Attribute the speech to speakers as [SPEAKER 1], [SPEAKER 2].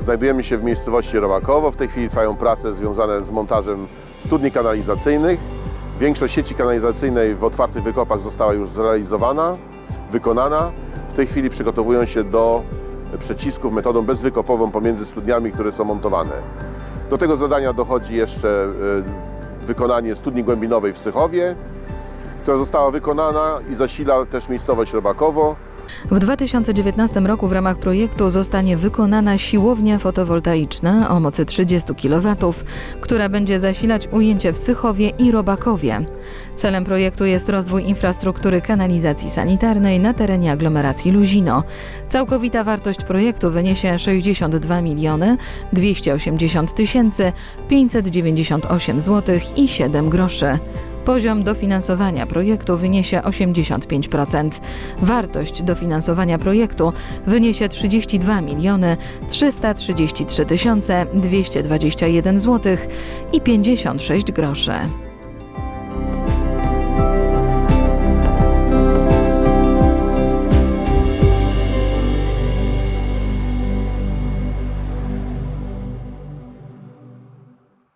[SPEAKER 1] Znajdujemy się w miejscowości Robakowo. W tej chwili trwają prace związane z montażem studni kanalizacyjnych. Większość sieci kanalizacyjnej w otwartych wykopach została już zrealizowana, wykonana. W tej chwili przygotowują się do przecisków metodą bezwykopową pomiędzy studniami, które są montowane. Do tego zadania dochodzi jeszcze e, wykonanie studni głębinowej w Sychowie, która została wykonana i zasila też miejscowość Robakowo.
[SPEAKER 2] W 2019 roku w ramach projektu zostanie wykonana siłownia fotowoltaiczna o mocy 30 kW, która będzie zasilać ujęcie w Sychowie i Robakowie. Celem projektu jest rozwój infrastruktury kanalizacji sanitarnej na terenie aglomeracji Luzino. Całkowita wartość projektu wyniesie 62 miliony 280 tysięcy 598 zł i 7 groszy. Poziom dofinansowania projektu wyniesie 85%. Wartość dofinansowania projektu wyniesie 32 miliony 333 tysiące 221 zł i 56 groszy.